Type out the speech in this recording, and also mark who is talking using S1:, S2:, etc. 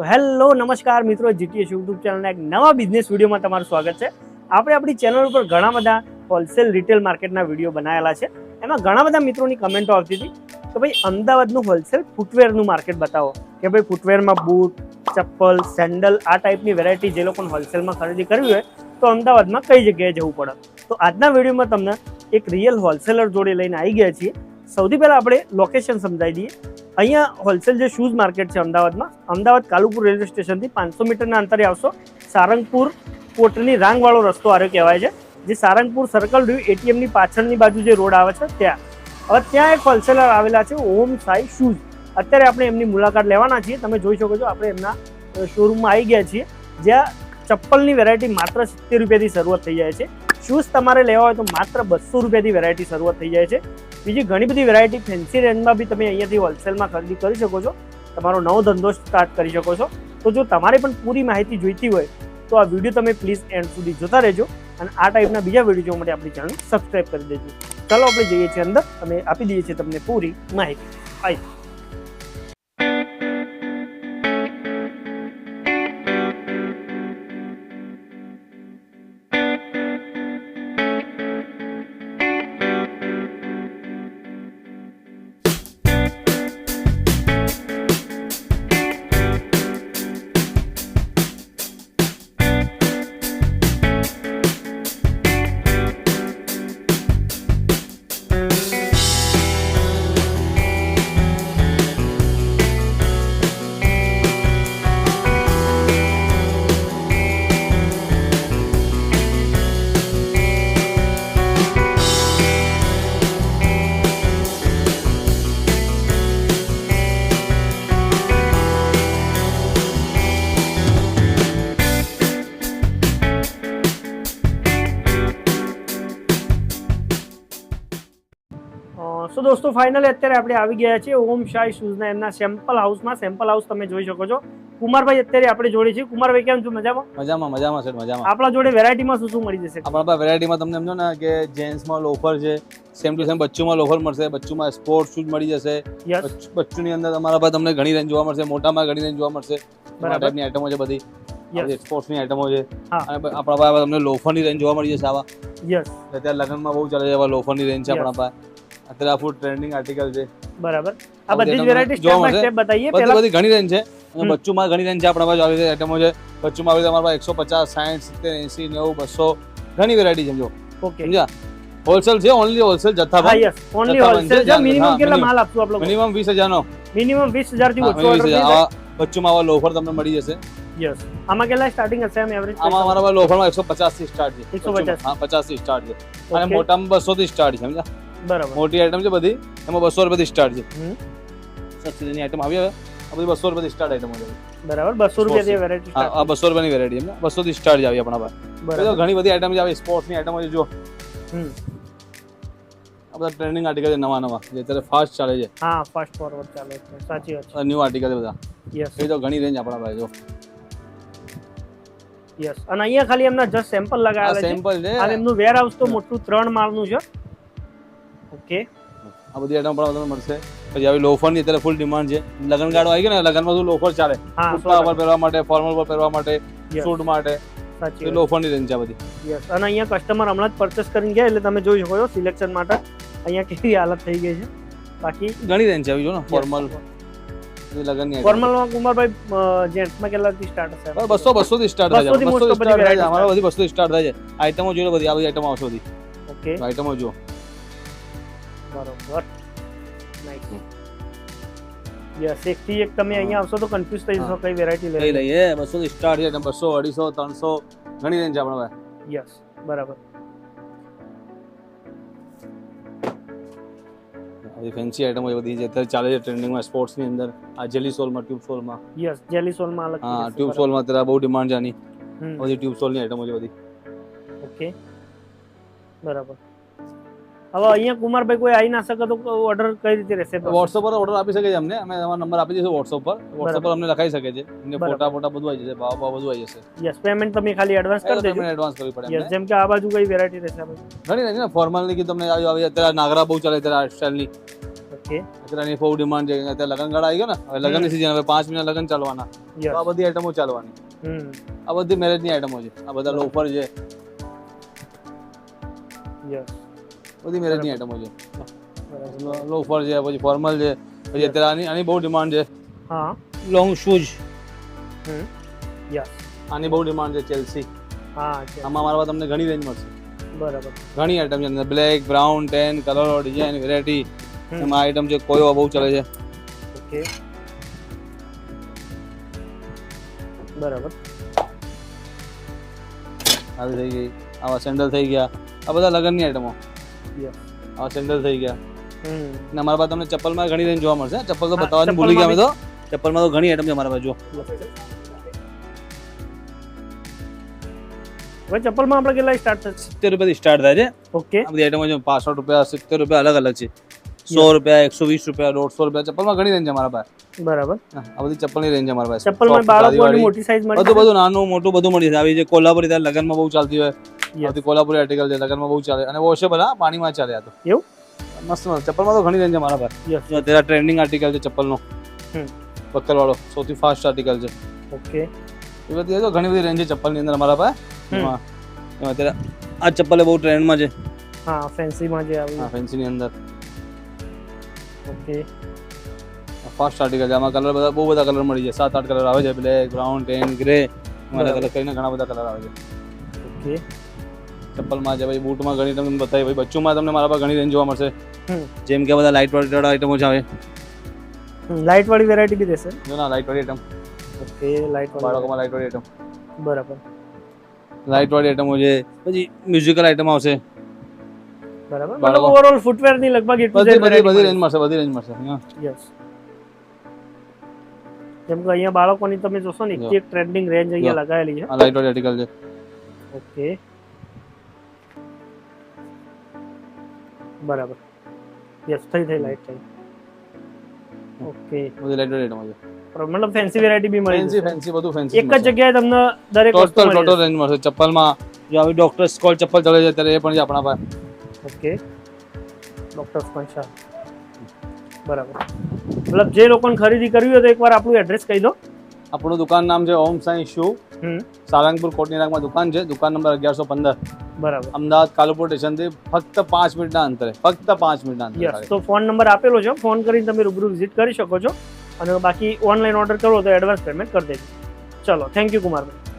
S1: So hello, નમસ્કાર મિત્રો, GTS YouTube ચેનલના એક નવા બિઝનેસ વિડીયોમાં તમારું સ્વાગત છે. આપણે આપણી ચેનલ ઉપર ઘણા બધા હોલસેલ રિટેલ માર્કેટના વીડિયો બનાવેલા છે. એમાં ઘણા બધા મિત્રોની કમેન્ટો આવતી હતી કે ભાઈ, અમદાવાદનું હોલસેલ ફૂટવેરનું માર્કેટ બતાવો. કે ભાઈ ફૂટવેરમાં બૂટ, ચપ્પલ સેન્ડલ આ ટાઈપની વેરાયટી જે લોકોને હોલસેલમાં ખરીદી કરવી હોય, તો અમદાવાદમાં કઈ જગ્યાએ જવું પડે? તો આજના વિડીયોમાં તમને એક રિયલ હોલસેલર જોડે લઈને આવી ગયા છીએ. સૌથી પહેલાં આપણે લોકેશન સમજાવી દઈએ. અહીંયા હોલસેલ જે શૂઝ માર્કેટ છે અમદાવાદમાં, અમદાવાદ કાલુપુર રેલવે સ્ટેશનથી પાંચસો મીટરના અંતરે આવશો. સારંગપુર કોટની રાંગવાળો રસ્તો આર્યો કહેવાય છે, જે સારંગપુર સર્કલ રહ્યું એટીએમની પાછળની બાજુ જે રોડ આવે છે, ત્યાં. હવે ત્યાં એક હોલસેલર આવેલા છે, ઓમ સાઈ શૂઝ અત્યારે આપણે એમની મુલાકાત લેવાના છીએ. તમે જોઈ શકો છો, આપણે એમના શોરૂમમાં આવી ગયા છીએ, જ્યાં ચપ્પલની વેરાયટી માત્ર સિત્તેર રૂપિયાથી શરૂઆત થઈ જાય છે. શૂઝ તમારે લેવા હોય તો માત્ર બસો રૂપિયાથી વેરાયટી શરૂઆત થઈ જાય છે. બીજી ઘણી બધી વેરાયટી ફેન્સી રેન્જમાં બી તમે અહીંયાથી હોલસેલમાં ખરીદી કરી શકો છો. તમારો નવો ધંધો સ્ટાર્ટ કરી શકો છો. તો જો તમારે પણ પૂરી માહિતી જોઈતી હોય, તો આ વીડિયો તમે પ્લીઝ એન્ડ સુધી જોતા રહેજો અને આ ટાઈપના બીજા વીડિયો જોવા માટે આપણી ચેનલ સબસ્ક્રાઈબ કરી દેજો. ચાલો આપણે જઈએ છીએ અંદર, અમે આપી દઈએ છીએ તમને પૂરી માહિતી. આઈ દોસ્તો ફાઇનલી અત્યારે આપણે આવી ગયા છીએ ઓમ શાહી શૂઝના એમના સેમ્પલ હાઉસમાં સેમ્પલ હાઉસ તમે જોઈ શકો છો. કુમારભાઈ અત્યારે આપણે જોડે છીએ કુમારભાઈ કેમ છો? મજામાં?
S2: મજામાં મજામાં સર મજામાં.
S1: આપણા જોડે વેરાયટીમાં શું શું મળી જશે?
S2: આપણા પાસે વેરાયટીમાં તમને સમજો ને કે જેન્ટ્સમાં લોફર છે સેમ ટુ સેમ બચ્ચુમાં લોફર મળશે બચ્ચુમાં સ્પોર્ટ શૂઝ મળી જશે. બચ્ચુની અંદર તમારા પાસે તમને ઘણી રેન્જ જોવા મળશે મોટામાં ઘણી રેન્જ જોવા મળશે.
S1: બરાબરની
S2: ટાઈપની આઈટમો છે બધી.
S1: યસ
S2: સ્પોર્ટ્સની આઈટમો છે. અને આપણા પાસે તમને લોફરની રેન્જ જોવા મળી જશે આવા.
S1: યસ
S2: અત્યારે લગ્નમાં બહુ ચાલે છે એવા લોફરની રેન્જ છે આપણા પાસે. અત્યારે આ ફૂડ ટ્રેન્ડિંગ આર્ટિકલ છે.
S1: બરાબર. આ
S2: આ
S1: બધી જ વેરાયટી સ્ટેપ બાય. સ્ટેપ
S2: બધી
S1: પહેલા
S2: બધી ઘણી રેન્જ છે. અને. બચ્ચુમાં ઘણી રેન્જ છે આપણા પાસે આવી આઈટમો છે. બચ્ચુમાં આવી રીતે અમારા પાસે એકસો પચાસ સાઠ સિત્તેર એંસી નેવું બસો ઘણી વેરાયટી જો.
S1: ઓકે.
S2: સમજ્યા? હોલસેલ છે ઓનલી હોલસેલ જથ્થા
S1: હા યસ ઓનલી હોલસેલ છે મિનિમમ કેટલા. માલ આપશું આપ લોકો
S2: મિનિમમ વીસ નો
S1: મિનિમમ 20000 થી ઓછો ઓર્ડર.
S2: આવા બચ્ચુમાં આવા લોફર તમને મળી જશે.
S1: યસ આમાં કેટલા સ્ટાર્ટિંગ હશે એમ એવરેજ
S2: આમાં અમારા લોફરમાં એકસો પચાસથી સ્ટાર્ટ છે.
S1: 150.
S2: હા પચાસથી સ્ટાર્ટ છે. અને. મોટામાં 200 થી સ્ટાર્ટ છે સમજ્યા?
S1: બરાબર.
S2: મોટી આઈટમ છે બધી. એમાં બસો રૂપિયાથી સ્ટાર્ટ છે. સબસિડીની આઈટમ આવી હવે. આ બધી બસો રૂપિયાથી સ્ટાર્ટ આઈટમ છે.
S1: બરાબર બસો રૂપિયાથી વેરાયટી
S2: આ બસો રૂપિયાની વેરાયટી એમ બસો થી સ્ટાર્ટ આવી આપણા પાસે. તો ઘણી બધી આઈટમ છે. આવી સ્પોર્ટ્સની આઈટમ છે જો
S1: હમ.
S2: આ બધા ટ્રેન્ડિંગ આર્ટિકલ છે નવા નવા. જે અત્યારે ફાસ્ટ ચાલે છે.
S1: હા ફાસ્ટ ફોરવર્ડ ચાલે છે. સાચી વાત
S2: ન્યૂ આર્ટિકલ બધા.
S1: યસ
S2: એ તો ઘણી રેન્જ આપણા પાસે જો
S1: યસ અને અહીંયા ખાલી એમના જસ્ટ સેમ્પલ લગાવેલા છે.
S2: સેમ્પલ છે.
S1: અને એમનું વેર હાઉસ તો મોટું ત્રણ માળનું છે. ઓકે.
S2: આ બધી આઈટમ પણ તમને મળશે. પછી આવી લોફરની અત્યારે ફૂલ ડિમાન્ડ છે. લગન ગાડો આવી ગયો ને લગનમાં શું લોફર ચાલે? કુર્તા પર પહેરવા માટે ફોર્મલ પર પહેરવા માટે સૂટ માટે એ
S1: વાત.
S2: લોફરની રેન્જ છે બધી.
S1: યસ અને અહીંયા કસ્ટમર હમણાં જ પરચેસ કરીને ગયા એટલે તમે જોઈ શકો છો સિલેક્શન માટે અહીંયા કેવી હાલત થઈ ગઈ છે. બાકી
S2: ઘણી રેન્જ છે આવી જો ને ફોર્મલ
S1: ફોર્મલમાં કુમારભાઈ જેન્ટ્સમાં કેટલાથી સ્ટાર્ટ હશે
S2: બસો બસો થી સ્ટાર્ટ થાય છે. બસો
S1: બધી
S2: સ્ટાર્ટ થાય છે. અમારા બધી બસો સ્ટાર્ટ થાય છે. આઈટમો જોઈ બધી આ બધી આઈટમો આવશે બધી.
S1: ઓકે
S2: આઈટમો જુઓ.
S1: બરોબર. યસ એક થી એક તમે અહીંયા આવશો તો કન્ફ્યુઝ થઈ જશો કઈ વેરાયટી
S2: લઈ લઈએ બસો થી સ્ટાર્ટ છે બસો અઢીસો ત્રણસો ઘણી રેન્જ આપણે
S1: યસ બરાબર.
S2: બધી ફેન્સી આઈટમો હોય બધી જે અત્યારે ચાલે છે ટ્રેન્ડિંગમાં સ્પોર્ટ્સની અંદર. આ જેલી સોલમાં ટ્યુબ સોલમાં
S1: યસ જેલી સોલમાં અલગ
S2: હા ટ્યુબ સોલમાં અત્યારે બહુ ડિમાન્ડ છે આની. બધી ટ્યુબ સોલની આઈટમો છે બધી.
S1: ઓકે બરાબર. હવે અહીંયા કુમારભાઈ કોઈ આવી ના શકે તો ઓર્ડર કઈ રીતે રહેશે?
S2: વોટ્સઅપ પર ઓર્ડર આપી શકે છે અમને. અમે તમારો નંબર આપી દઈશું વોટ્સઅપ પર. વોટ્સઅપ પર અમને લખાઈ શકે છે. એમને
S1: બરાબર.
S2: ફોટા ફોટા બધું આવી જશે ભાવ ભાવ બધું આવી જશે.
S1: યસ પેમેન્ટ તમે ખાલી એડવાન્સ કરી દેજો.
S2: એડવાન્સ કરવી પડે
S1: યસ
S2: અમને
S1: જેમ કે આ બાજુ કઈ વેરાયટી રહેશે આ બાજુ?
S2: ઘણી રેન્જ ને ફોર્મલની કે તમને આવી આવી અત્યારે નાગરા બહુ ચાલે અત્યારે આ સ્ટાઇલની
S1: ઓકે
S2: અત્યારે એની બહુ ડિમાન્ડ છે અત્યારે લગ્નગાળા આવી ગયો ને હવે લગ્નની સિઝન હવે પાંચ મહિના લગ્ન ચાલવાના. તો
S1: યસ
S2: આ બધી આઈટમો ચાલવાની.
S1: હમ.
S2: આ બધી મેરેજની આઈટમો છે. આ બધા લોફર છે.
S1: યસ
S2: બધી મેરેજની આઈટમો છે. લોફર છે પછી ફોર્મલ છે પછી અત્યારે આની આની બહુ ડિમાન્ડ છે.
S1: હા.
S2: Long shoes
S1: yes.
S2: આની બહુ ડિમાન્ડ છે ચેલ્સી
S1: હા
S2: આમાં મારા પાસે તમને ઘણી રેન્જ મળશે.
S1: બરાબર.
S2: ઘણી આઈટમ છે અંદર. Black brown tan colour design variety એમાં આઈટમ છે કોયો બહુ ચાલે છે.
S1: ઓકે. બરાબર.
S2: આવી થઈ ગઈ. આવા સેન્ડલ થઈ ગયા. આ બધા લગ્નની આઈટમો સેન્ડલ થઈ ગયા. અને અમારા પાસે તમને ચપ્પલમાં ઘણી રેન્જ જોવા મળશે. ચપ્પલ તો બતાવવાનું ભૂલી ગયા અમે તો. ચપ્પલમાં તો ઘણી આઈટમ છે અમારા બાજુ.
S1: હવે ચપ્પલમાં આપણે કેટલા સ્ટાર્ટ થશે?
S2: સિત્તેર રૂપિયાથી સ્ટાર્ટ થાય છે.
S1: ઓકે
S2: આ બધી આઈટમો છે પાસઠ રૂપિયા સિત્તેર રૂપિયા અલગ અલગ છે. સો રૂપિયા એકસો વીસ રૂપિયા દોઢસો રૂપિયા ચપ્પલમાં ઘણી રેન્જ અમારા પાસે.
S1: બરાબર.
S2: આ બધી ચપ્પલની રેન્જ છે અમારા પાસે.
S1: ચપ્પલમાં બાળકોની. મોટી સાઈઝ મળી
S2: બધું બધું નાનું મોટું બધું મળી જાય. આવી જે કોલ્હાપુરી ત્યાં લગ્નમાં બહુ ચાલતી હોય. બધી કોલ્હાપુરી આર્ટિકલ છે લગનમાં બહુ ચાલે. અને વોશેબલ હા પાણીમાં ચાલે આ તો.
S1: એવું?
S2: મસ્ત મસ્ત. ચપ્પલમાં તો ઘણી રેન્જ છે મારા પાસે. અત્યારે ટ્રેન્ડિંગ આર્ટિકલ છે ચપ્પલનો.
S1: હમ.
S2: પક્કરવાળો સૌથી ફાસ્ટ આર્ટિકલ છે.
S1: ઓકે.
S2: એ બધી તો ઘણી બધી રેન્જ છે ચપ્પલની અંદર અમારા પાસે. અત્યારે આ ચપ્પલ બહુ ટ્રેન્ડમાં છે.
S1: હા ફેન્સીમાં જે
S2: હા
S1: આવી
S2: ફેન્સીની અંદર.
S1: ઓકે
S2: ફાસ્ટ આર્ટિકલ છે. આમાં કલર બધા બહુ બધા કલર મળી જાય. સાત આઠ કલર આવે છે. બ્લેક બ્રાઉન ટેન ગ્રે મારા અલગ કરીને ઘણા બધા કલર આવે છે.
S1: ઓકે
S2: ચપ્પલમાં છે ભાઈ બૂટમાં ઘણી તમને બતાવી ભાઈ બચ્ચુમાં તમને મારા પાસે ઘણી રેન્જ જોવા મળશે. જેમ કે બધા લાઇટ વાળી આઈટમો છે આવે.
S1: લાઇટ વાળી વેરાયટી બી રહેશે
S2: જો ના લાઇટ વાળી આઈટમ
S1: ઓકે લાઇટ વાળી.
S2: બાળકોમાં લાઇટ વાળી આઈટમ
S1: બરાબર.
S2: લાઇટ વાળી આઈટમો છે. પછી મ્યુઝિકલ આઈટમ આવશે.
S1: બરાબર? મતલબ ઓવરઓલ ફૂટવેરની લગભગ એટલું
S2: બધી બધી બધી રેન્જ મળશે બધી રેન્જમાં છે
S1: યસ જેમ કે અહીંયા બાળકોની તમે જોશો ને એક ટ્રેન્ડિંગ રેન્જ અહીંયા લગાવેલી છે.
S2: આ લાઇટ આર્ટિકલ છે.
S1: ઓકે. બરાબર. યસ થઈ થઈ લાઈટ થઈ. ઓકે.
S2: બધી લાઇટ વાળી માં છે.
S1: મતલબ ફેન્સી વેરાયટી બી મળી
S2: ફેન્સી ફેન્સી બધું ફેન્સી
S1: એક જ જગ્યાએ તમને દરેક
S2: ટોટલ ટોટલ રેન્જ મળશે. ચપ્પલમાં જો આવી ડોક્ટર સ્કોલ ચપ્પલ ચડે છે ત્યારે એ પણ છે આપણા પાસે.
S1: ઓકે. ડૉક્ટર પંચા બરાબર. મતલબ જે લોકોને ખરીદી કરવી હોય તો એકવાર આપણું એડ્રેસ કહી દો.
S2: આપણું દુકાન નામ છે ઓમ સાઈ શૂ.
S1: હમ.
S2: સારંગપુર કોટની નાકમાં દુકાન છે. દુકાન નંબર અગિયારસો પંદર.
S1: બરાબર.
S2: અમદાવાદ કાલુપુર સ્ટેશનથી ફક્ત પાંચ મિનિટના અંતરે. ફક્ત પાંચ મિનિટના અંતરે
S1: તો ફોન નંબર આપેલો છે. ફોન કરીને તમે રૂબરૂ વિઝિટ કરી શકો છો. અને બાકી ઓનલાઈન ઓર્ડર કરો તો એડવાન્સ પેમેન્ટ કરી દેજો. ચલો થેન્ક યુ કુમારભાઈ.